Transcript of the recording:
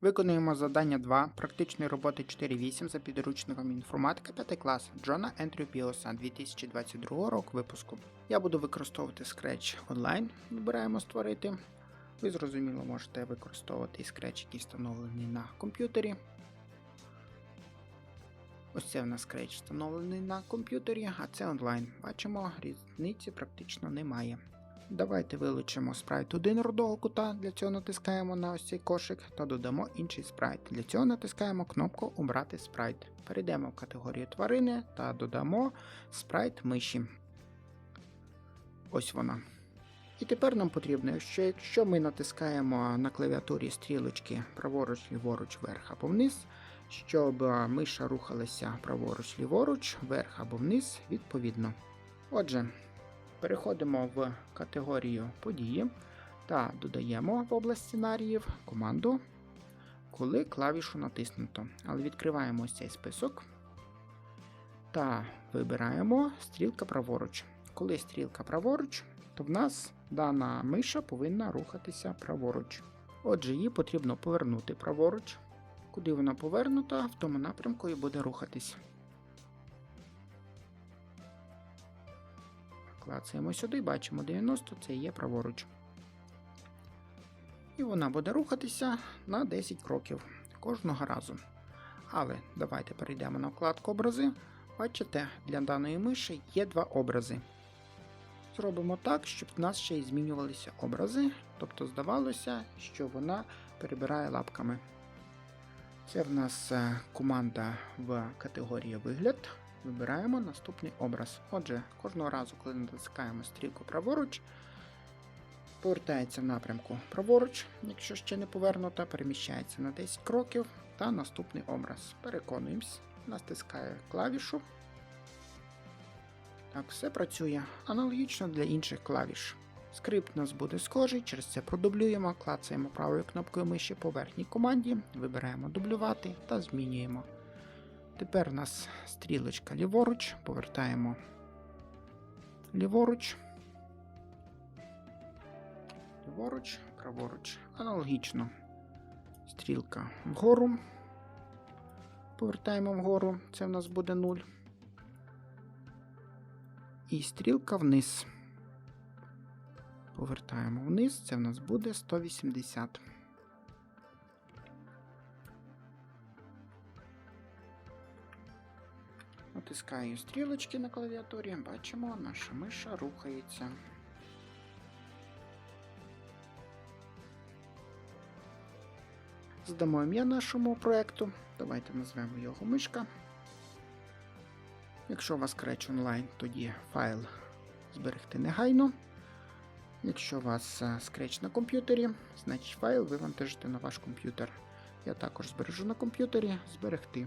Виконуємо завдання 2 практичної роботи 4.8 за підручником інформатика 5 клас Джона Ендрю Піоса 2022 року випуску. Я буду використовувати Scratch онлайн. Вибираємо створити. Ви зрозуміло можете використовувати і Scratch, який встановлений на комп'ютері. Ось це в нас Scratch встановлений на комп'ютері, а це онлайн. Бачимо, різниці практично немає. Давайте вилучимо спрайт один рудого кута, для цього натискаємо на ось цей кошик та додамо інший спрайт. Для цього натискаємо кнопку Убрати спрайт. Перейдемо в категорію тварини та додамо спрайт миші. Ось вона. І тепер нам потрібно, що якщо ми натискаємо на клавіатурі стрілочки праворуч, ліворуч, вверх або вниз, щоб миша рухалася праворуч, ліворуч, вверх або вниз, відповідно. Отже, Переходимо в категорію події та додаємо в область сценаріїв команду, коли клавішу натиснуто. Але відкриваємо ось цей список та вибираємо стрілка праворуч. Коли стрілка праворуч, то в нас дана миша повинна рухатися праворуч. Отже, її потрібно повернути праворуч. Куди вона повернута, в тому напрямку і буде рухатись. Клацаємо сюди, бачимо 90, це є праворуч. І вона буде рухатися на 10 кроків кожного разу. Але давайте перейдемо на вкладку образи. Бачите, для даної миші є два образи. Зробимо так, щоб в нас ще й змінювалися образи, тобто здавалося, що вона перебирає лапками. Це в нас е, команда в категорії вигляд. Вибираємо наступний образ. Отже, кожного разу, коли натискаємо стрілку праворуч, повертається в напрямку праворуч, якщо ще не повернута, переміщається на 10 кроків та наступний образ. Переконуємось, натискає клавішу. Так, все працює аналогічно для інших клавіш. Скрипт у нас буде схожий, через це продублюємо, клацаємо правою кнопкою миші по верхній команді, вибираємо дублювати та змінюємо. Тепер у нас стрілочка ліворуч, повертаємо ліворуч, ліворуч, праворуч. Аналогічно. Стрілка вгору. Повертаємо вгору, це в нас буде 0. І стрілка вниз. Повертаємо вниз, це в нас буде 180. Натискаю стрілочки на клавіатурі, бачимо, наша миша рухається. Здамо ім'я нашому проекту. Давайте назвемо його мишка. Якщо у вас Scratch онлайн, тоді файл зберегти негайно. Якщо у вас е, Scratch на комп'ютері, значить файл вивантажите на ваш комп'ютер. Я також збережу на комп'ютері зберегти.